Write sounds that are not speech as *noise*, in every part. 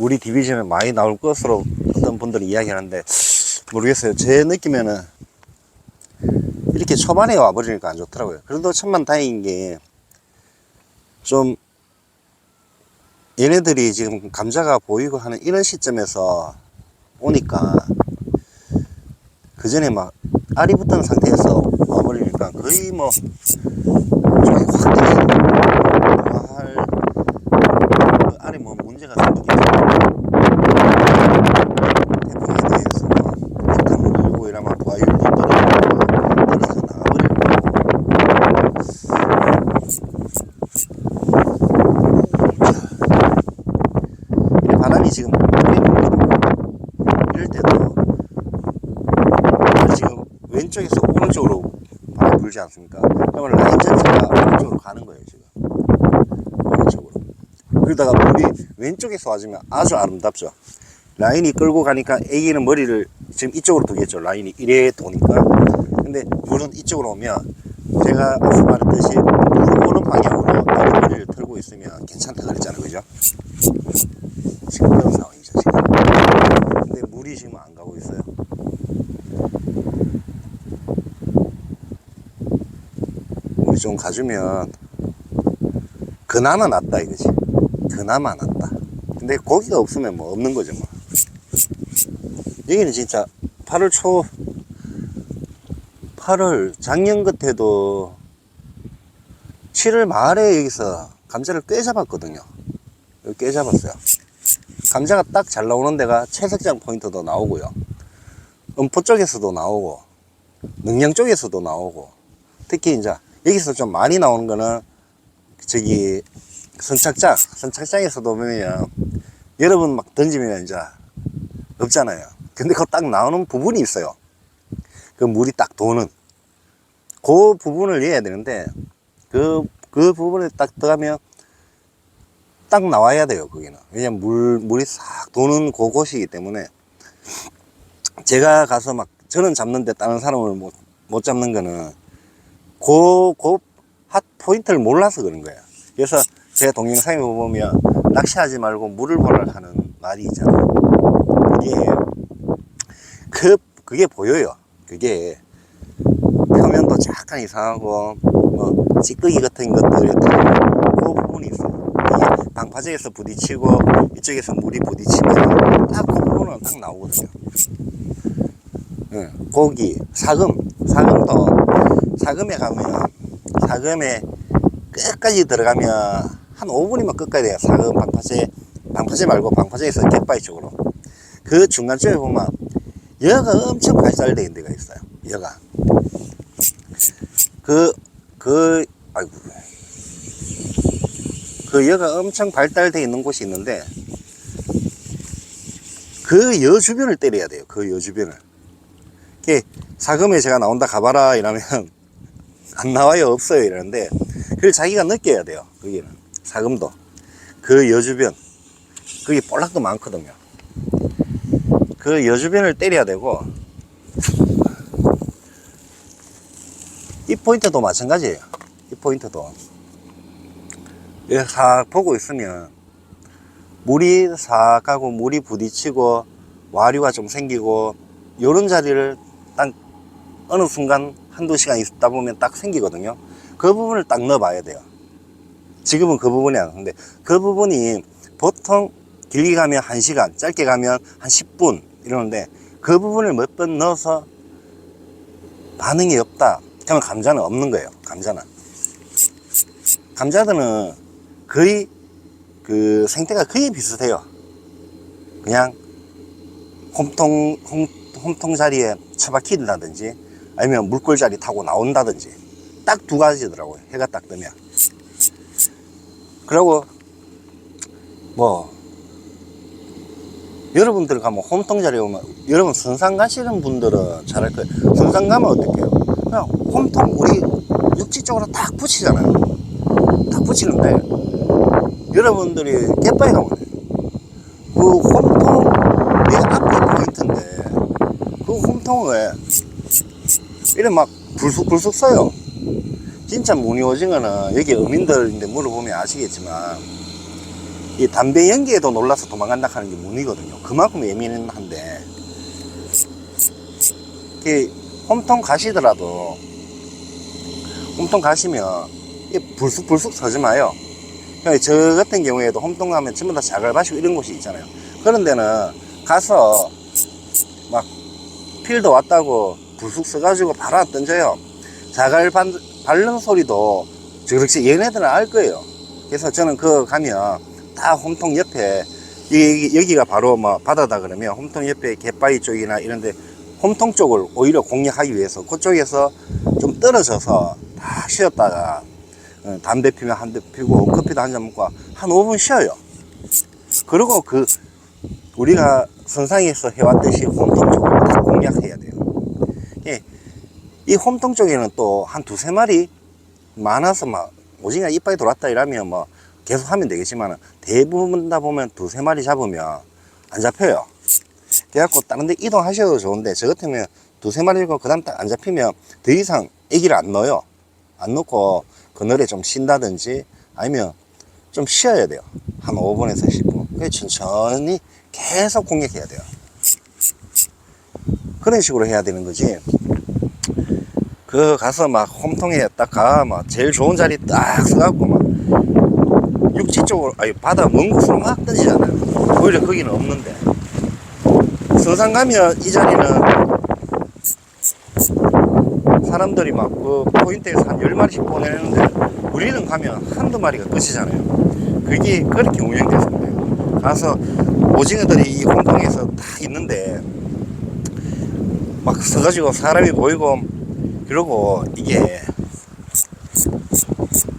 물이 디비전에 많이 나올 것으로 어떤 분들이 이야기하는데 모르겠어요. 제 느낌에는 이렇게 초반에 와버리니까 안 좋더라고요. 그래도 천만 다행인 게 좀 얘네들이 지금 감자가 보이고 하는 이런 시점에서 오니까 그 전에 막 알이 붙은 상태에서 와버리니까 거의 뭐 쪽이 확 되게 할 그 알에 뭐 문제가 생기겠죠. 태풍에 대해서 뭐 일단 물고 이러면 과율도 떨어지고 떨어져 나가버리고 바람이 지금 이럴 때도 지금 왼쪽에서 오른쪽으로 바람 불지 않습니까? 그러면 라인 자체가 오른쪽으로 가는 거예요 지금 오른쪽으로 그러다가 물이 왼쪽에서 와주면 아주 아름답죠. 라인이 끌고 가니까 애기는 머리를 지금 이쪽으로 두겠죠. 라인이 이래 도니까. 근데 물은 이쪽으로 오면 제가 앞서 말했듯이 물 오는 방향으로 아래 머리를 틀고 있으면 괜찮다 그랬잖아요 그죠? 지금 그런 상황이죠 지금. 근데 물이 지금 안 가고 있어요. 물이 좀 가주면 그나마 낫다 이거지 그나마 낫다. 근데 고기가 없으면 뭐 없는 거죠 뭐. 여기는 진짜 8월 초 8월 작년 끝에도 7월 말에 여기서 감자를 꽤 잡았거든요. 꽤 잡았어요. 감자가 딱 잘 나오는 데가 채석장 포인트도 나오고요. 음포 쪽에서도 나오고 능량 쪽에서도 나오고. 특히 이제 여기서 좀 많이 나오는 거는 저기 선착장 선착장에서도 보면 여러분 막 던지면 이제 없잖아요. 근데 그 딱 나오는 부분이 있어요. 그 물이 딱 도는. 그 부분을 이해해야 되는데 그, 그 부분에 딱 들어가면 딱 나와야 돼요 거기는. 왜냐면 물, 물이 싹 도는 그곳이기 때문에 제가 가서 막 저는 잡는데 다른 사람을 못, 못 잡는 거는 그, 그, 핫 포인트를 몰라서 그런 거예요. 그래서 제 동영상에 보면 낚시하지 말고 물을 보라 하는 말이 있잖아요. 그게, 그, 그게 보여요. 그게 표면도 약간 이상하고, 뭐, 찌꺼기 같은 것들이 그 부분이. 이게 방파제에서 부딪히고, 이쪽에서 물이 부딪히면 딱 그 부분은 딱 나오거든요. 예, 고기, 사금, 사금도 사금에 가면 사금에 끝까지 들어가면 한 5분이면 끝까지 돼요. 사금 방파제, 방파제 말고 방파제에서 갯바위 쪽으로. 그 중간쯤에 보면 여가 엄청 발달되어 있는 데가 있어요. 여가. 그, 그, 아이고. 그 여가 엄청 발달되어 있는 곳이 있는데 그 여 주변을 때려야 돼요. 그 여 주변을. 이게 사금에 제가 나온다 가봐라 이러면 *laughs* 안 나와요 없어요 이러는데 그걸 자기가 느껴야 돼요 거기는 사금도 그 여주변 거기 볼락도 많거든요 그 여주변을 때려야 되고 이 포인트도 마찬가지예요 이 포인트도 여기 싹 보고 있으면 물이 싹 가고 물이 부딪히고 와류가 좀 생기고 요런 자리를 딱 어느 순간 한두 시간 있다 보면 딱 생기거든요. 그 부분을 딱 넣어 봐야 돼요. 지금은 그 부분이 안 근데 그 부분이 보통 길게 가면 1시간, 짧게 가면 한 10분 이러는데 그 부분을 몇 번 넣어서 반응이 없다. 그러면 감자는 없는 거예요. 감자는. 감자들은 거의 그 생태가 거의 비슷해요. 그냥 홈통, 홈, 홈통 자리에 처박힌다든지 아니면 물골 자리 타고 나온다든지 딱 두 가지더라고요. 해가 딱 뜨면. 그리고 뭐 여러분들 가면 홈통 자리에 오면 여러분 선상 가시는 분들은 잘할 거예요. 선상 가면 어떡해요? 그냥 홈통 우리 육지 쪽으로 딱 붙이잖아요. 딱 붙이는데 여러분들이 갯바위 가면 그 홈통 내 앞에 포인트인데 그 홈통을 이래 막 불쑥불쑥 써요. 진짜 무늬 오징어는 여기 어민들인데 물어보면 아시겠지만 이 담배 연기에도 놀라서 도망간다 하는 게 문이거든요. 그만큼 예민한데, 이렇게 홈통 가시더라도, 홈통 가시면, 이 불쑥불쑥 서지 마요. 그러니까 저 같은 경우에도 홈통 가면 전부 다 자갈밭이고 이런 곳이 있잖아요. 그런 데는 가서 막 필드 왔다고 불쑥 써가지고 바로 안 던져요. 자갈 반, 밟는 소리도 저렇게 얘네들은 알 거예요. 그래서 저는 그 가면 다 홈통 옆에 여기, 여기 가 바로 뭐 바다다 그러면 홈통 옆에 갯바위 쪽이나 이런데 홈통 쪽을 오히려 공략하기 위해서 그쪽에서 좀 떨어져서 다 쉬었다가 어, 담배 피면 한 대 피고 커피도 한 잔 먹고 한 5분 쉬어요. 그리고 그 우리가 선상에서 해왔듯이 홈통 쪽을 다 공략해야 돼요. 예, 이 홈통 쪽에는 또 한 두세 마리 많아서 막 오징어 이빨이 돌았다 이러면 뭐 계속 하면 되겠지만 대부분 다 보면 두세 마리 잡으면 안 잡혀요. 그래갖고 다른 데 이동하셔도 좋은데 저 같으면 두세 마리고 그 다음 딱 안 잡히면 더 이상 애기를 안 넣어요. 안 넣고 그늘에 좀 쉰다든지 아니면 좀 쉬어야 돼요. 한 5분에서 10분. 그래 천천히 계속 공략해야 돼요. 그런 식으로 해야 되는 거지. 그 가서 막 홈통에 딱 가, 막 제일 좋은 자리 딱 써갖고 막 육지 쪽으로, 아니 바다 먼 곳으로 막 던지잖아요. 오히려 거기는 없는데. 서산 가면 이 자리는 사람들이 막 그 포인트에서 한 10마리씩 보내는데 우리는 가면 한두 마리가 끝이잖아요. 그게 그렇게 운영됐습니다. 가서 오징어들이 이 홈통에서 다 있는데 막 서가지고 사람이 보이고 그러고 이게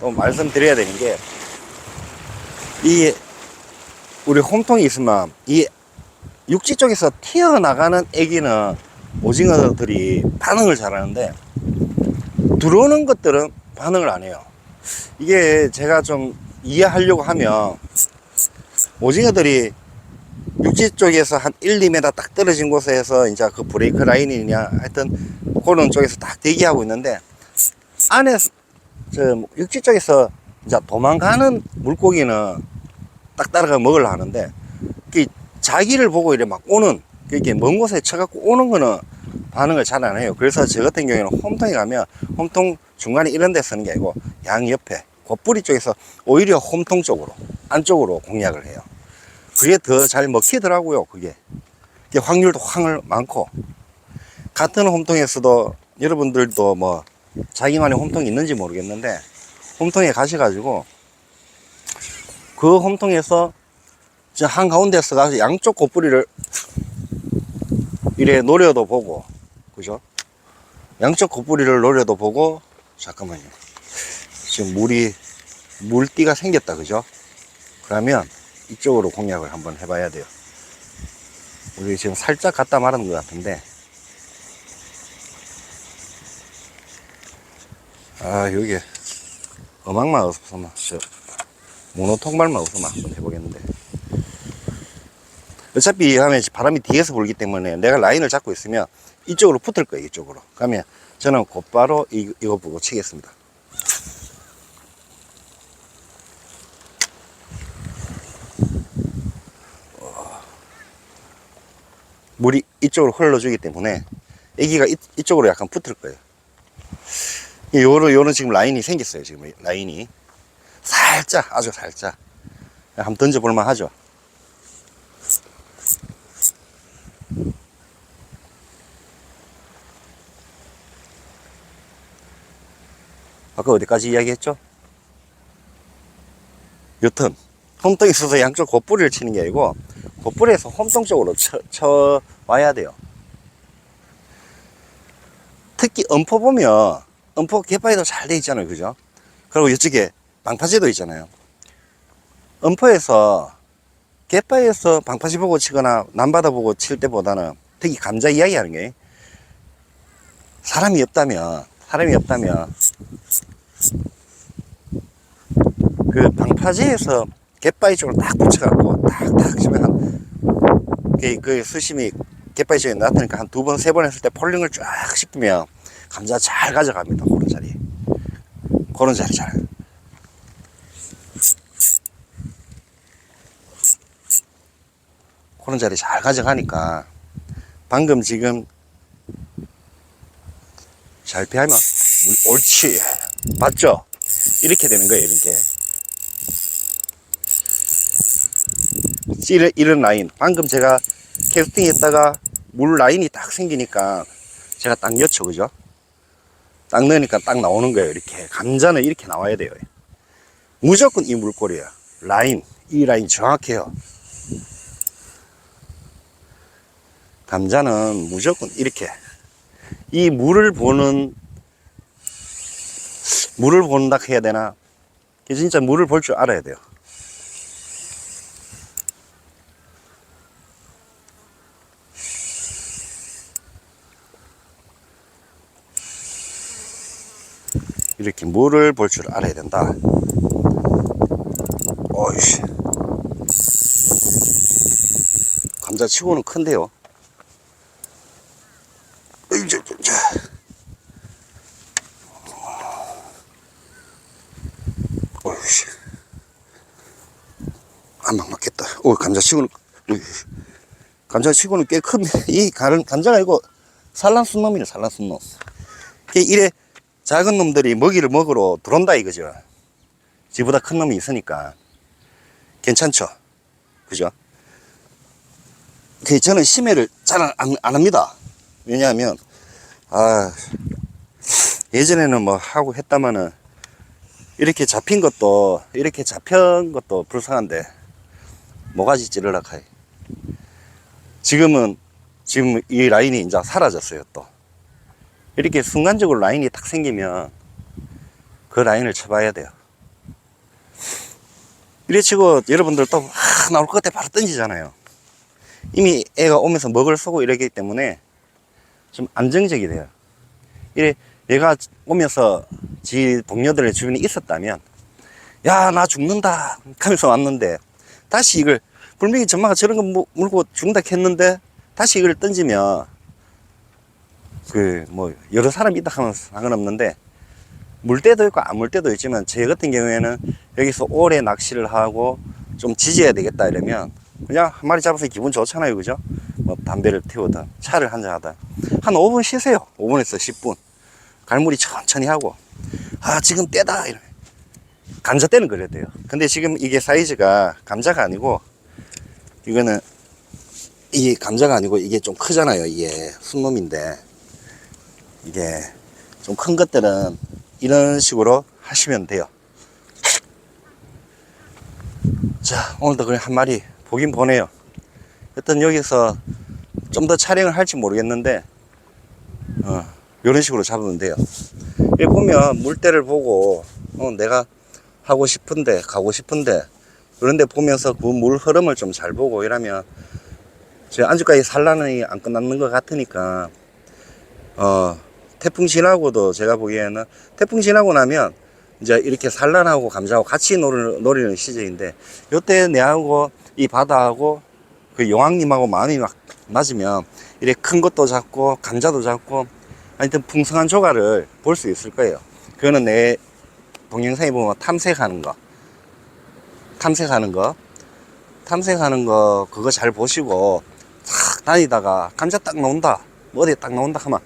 또 말씀드려야 되는 게 이 우리 홈통이 있으면 이 육지 쪽에서 튀어나가는 애기는 오징어들이 반응을 잘하는데 들어오는 것들은 반응을 안 해요. 이게 제가 좀 이해하려고 하면 오징어들이 육지 쪽에서 한 1, 2m 딱 떨어진 곳에서 이제 그 브레이크 라인이냐 하여튼 그런 쪽에서 딱 대기하고 있는데 안에 저 육지 쪽에서 이제 도망가는 물고기는 딱 따라가 먹으려 하는데 그 자기를 보고 이래 막 오는 그게 먼 곳에 쳐갖고 오는 거는 반응을 잘 안 해요. 그래서 저 같은 경우에는 홈통에 가면 홈통 중간에 이런 데 쓰는 게 아니고 양 옆에 겉뿌리 쪽에서 오히려 홈통 쪽으로 안쪽으로 공략을 해요. 그게 더 잘 먹히더라고요. 그게. 그게 확률도 확 많고 같은 홈통에서도 여러분들도 뭐 자기만의 홈통이 있는지 모르겠는데 홈통에 가셔가지고 그 홈통에서 저 한가운데 서가지고 양쪽 겉뿌리를 이래 노려도 보고 그죠? 양쪽 겉뿌리를 노려도 보고 잠깐만요 지금 물이 물띠가 생겼다 그죠? 그러면 이쪽으로 공략을 한번 해봐야 돼요. 우리 지금 살짝 갖다 말하는 것 같은데. 아 여기 음악만 없어서 저 모노통발만 없으면 한번 해보겠는데. 어차피 하면 바람이 뒤에서 불기 때문에 내가 라인을 잡고 있으면 이쪽으로 붙을 거예요 이쪽으로. 그러면 저는 곧바로 이, 이거 보고 치겠습니다 물이 이쪽으로 흘러주기 때문에 애기가 이, 이쪽으로 약간 붙을 거예요. 요런 요런 지금 라인이 생겼어요 지금 라인이. 살짝 아주 살짝. 한번 던져볼만 하죠? 아까 어디까지 이야기했죠? 여튼 홈통에 있어서 양쪽 겉뿌리를 치는 게 아니고 겉뿌리에서 홈통 쪽으로 쳐, 쳐 와야 돼요. 특히 엄포 보면 엄포 갯바위도 잘 돼 있잖아요. 그죠? 그리고 이쪽에 방파제도 있잖아요. 엄포에서 갯바위에서 방파제 보고 치거나 남바다 보고 칠 때보다는 특히 감자 이야기 하는 게 사람이 없다면 사람이 없다면 그 방파제에서 갯바위 쪽으로 딱 붙여갖고 탁탁 치면 한, 그, 그 수심이 갯바위 쪽에 나타니까 한 두 번, 세 번 했을 때 폴링을 쫙 씹으면 감자 잘 가져갑니다. 그런 자리. 그런 자리 잘. 그런 자리 잘 가져가니까 방금 지금 잘 피하면 물- 옳지 맞죠? 이렇게 되는 거예요 이렇게 이런, 이런 라인. 방금 제가 캐스팅 했다가 물 라인이 딱 생기니까 제가 딱 여쳐 그죠? 딱 넣으니까 딱 나오는 거예요 이렇게. 감자는 이렇게 나와야 돼요. 무조건 이 물꼬리예요. 라인. 이 라인 정확해요. 감자는 무조건 이렇게. 이 물을 보는 물을 본다 해야 되나? 진짜 물을 볼 줄 알아야 돼요 이렇게 물을 볼 줄 알아야 된다 어이씨 감자치고는 큰데요. 안막 맞겠다. 오, 감자치고는, 어이. 감자치고는 꽤 큰, 이 감자가 이거 산란순놈이네, 산란순놈. 이게 이래 작은 놈들이 먹이를 먹으러 들어온다 이거죠. 지보다 큰 놈이 있으니까. 괜찮죠? 그죠? 그 저는 심해를 잘 안, 안 합니다. 왜냐하면, 아, 예전에는 뭐 하고 했다마는 이렇게 잡힌 것도, 이렇게 잡힌 것도 불쌍한데, 뭐가지 찌르라 카이. 지금은, 지금 이 라인이 이제 사라졌어요, 또. 이렇게 순간적으로 라인이 딱 생기면 그 라인을 쳐봐야 돼요. 이래 치고 여러분들 또, 아, 나올 것 같아 바로 던지잖아요. 이미 애가 오면서 먹을 쏘고 이러기 때문에 좀 안정적이 돼요. 이래 얘가 오면서 지 동료들의 주변에 있었다면 야 나 죽는다 하면서 왔는데 다시 이걸 분명히 전마가 저런 거 무- 물고 죽는다 했는데 다시 이걸 던지면 그 뭐 여러 사람이 있다 하면 상관없는데 물 때도 있고 안 물 때도 있지만 제 같은 경우에는 여기서 오래 낚시를 하고 좀 지져야 되겠다 이러면 그냥 한 마리 잡아서 기분 좋잖아요. 그죠? 뭐 담배를 태우든 차를 한잔 하든. 한 5분 쉬세요. 5분에서 10분. 갈무리 천천히 하고. 아 지금 때다. 이러 감자 때는 돼요. 근데 지금 이게 사이즈가 감자가 아니고 이거는 이게 감자가 아니고 이게 좀 크잖아요. 이게 순놈인데 이게 좀 큰 것들은 이런 식으로 하시면 돼요. 자 오늘도 그냥 한 마리 보긴 보네요. 여튼 여기서 좀 더 촬영을 할지 모르겠는데 어, 이런 식으로 잡으면 돼요. 여기 보면 물때를 보고 어, 내가 하고 싶은데 가고 싶은데 그런데 보면서 그 물 흐름을 좀 잘 보고 이러면 제 안주까지 산란이 안 끝났는 것 같으니까 어 태풍 지나고도 제가 보기에는 태풍 지나고 나면 이제 이렇게 산란하고 감자하고 같이 노리는, 노리는 시즌인데 요때 내하고 이 바다하고 그 용왕님하고 마음이 막 맞으면 이렇게 큰 것도 잡고 감자도 잡고 하여튼 풍성한 조가를 볼 수 있을 거예요. 그거는 내 동영상에 보면 탐색하는 거. 탐색하는 거. 탐색하는 거 그거 잘 보시고 탁 다니다가 감자 딱 나온다. 뭐 어디에 딱 나온다 하면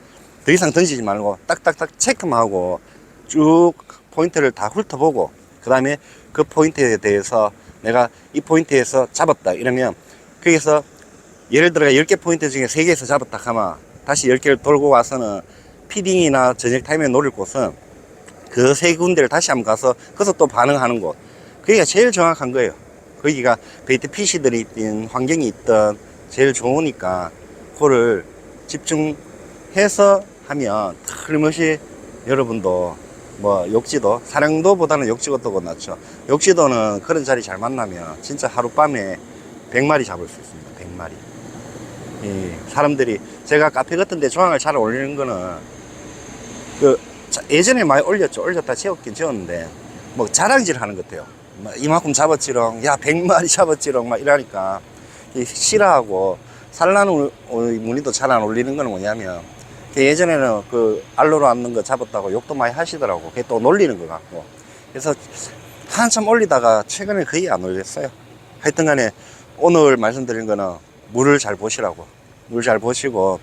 더 이상 던지지 말고 딱딱딱 체크만 하고 쭉 포인트를 다 훑어보고 그 다음에 그 포인트에 대해서 내가 이 포인트에서 잡았다 이러면 거기서 예를 들어 10개 포인트 중에 3개에서 잡았다 하면 다시 10개를 돌고 와서는 피딩이나 저녁 타임에 노릴 곳은 그 세 군데를 다시 한번 가서 거기서 또 반응하는 곳. 거기가 제일 정확한 거예요. 거기가 베이트 피시들이 있든 환경이 있든 제일 좋으니까 그거를 집중해서 하면 틀림없이 여러분도 뭐 욕지도 사령도보다는 욕지가 더 낫죠. 욕지도는 그런 자리 잘 만나면 진짜 하룻밤에 100마리 잡을 수 있습니다. 100마리. 이 사람들이 제가 카페 같은 데 조항을 잘 올리는 거는 그 자- 예전에 많이 올렸죠. 올렸다 지웠긴 지웠는데 뭐 자랑질 하는 것 같아요. 막 이만큼 잡았지롱 야 100마리 *laughs* 잡았지롱 막 이러니까 이 싫어하고 산란 문의도 잘 안 올리는 거는 뭐냐면 그 예전에는 그 알로로 앉는 거 잡았다고 욕도 많이 하시더라고 그게 또 놀리는 것 같고 그래서 한참 올리다가 최근에 거의 안 올렸어요 하여튼 간에 오늘 말씀드린 거는 물을 잘 보시라고. 물 잘 보시고,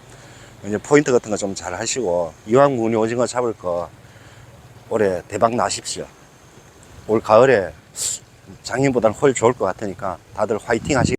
이제 포인트 같은 거 좀 잘 하시고, 이왕 무늬 오징어 잡을 거, 올해 대박 나십시오. 올 가을에 작년보다는 훨 좋을 것 같으니까 다들 화이팅 하시기